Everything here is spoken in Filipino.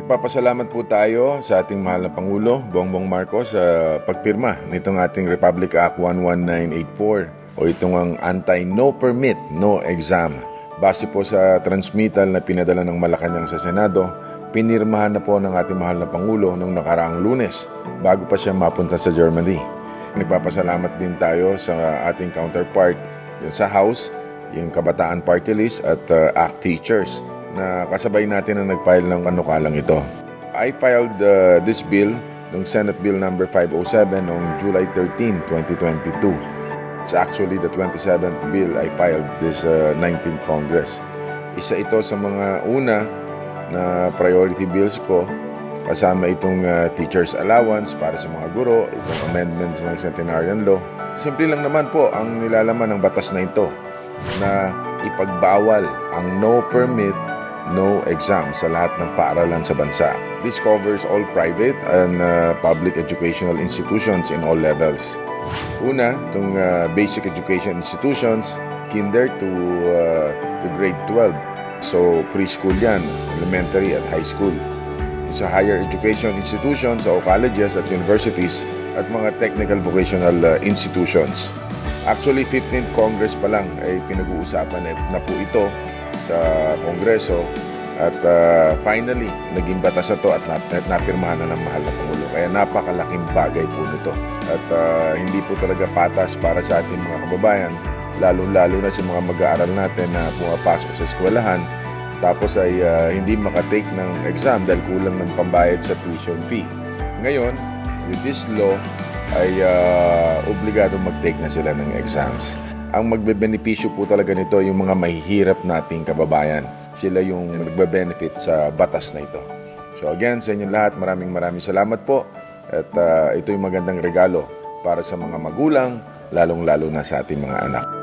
Nagpapasalamat po tayo sa ating mahal na Pangulo, Bongbong Marcos, sa pagpirma nitong ating Republic Act 11984 o itong ang anti-no permit, no exam. Base po sa transmittal na pinadala ng Malacanang sa Senado, pinirmahan na po ng ating mahal na Pangulo noong nakaraang lunes bago pa siya mapunta sa Germany. Nagpapasalamat din tayo sa ating counterpart sa House, yung Kabataan Party List at uh, ACT Teachers na kasabay natin na nag-file ng kanukalang ito. I filed uh, this bill, ng Senate Bill number 507 noong July 13, 2022. It's actually the 27th bill I filed this uh, 19th Congress. Isa ito sa mga una na priority bills ko kasama itong uh, teacher's allowance para sa mga guro, itong amendments ng centenarian law. Simple lang naman po ang nilalaman ng batas na ito na ipagbawal ang no permit, no exam sa lahat ng paaralan sa bansa. This covers all private and uh, public educational institutions in all levels. Una, itong uh, basic education institutions, kinder to, uh, to grade 12. So, preschool yan, elementary at high school. Sa higher education institutions o colleges at universities at mga technical vocational uh, institutions. Actually, 15th Congress pa lang ay pinag-uusapan na- po ito sa Kongreso at uh, finally, naging batas na to at nap- napirmahan na ng mahal na Pangulo. Kaya napakalaking bagay po nito. At uh, hindi po talaga patas para sa ating mga kababayan, lalo-lalo na sa mga mag-aaral natin na pumapasok sa eskwelahan tapos ay uh, hindi makatake ng exam dahil kulang ng pambayad sa tuition fee. Ngayon, with this law, ay uh, obligado mag-take na sila ng exams. Ang magbebenepisyo po talaga nito yung mga mahihirap nating kababayan. Sila yung nagbe-benefit sa batas na ito. So again, sa inyo lahat, maraming maraming salamat po. At uh, ito yung magandang regalo para sa mga magulang, lalong-lalo na sa ating mga anak.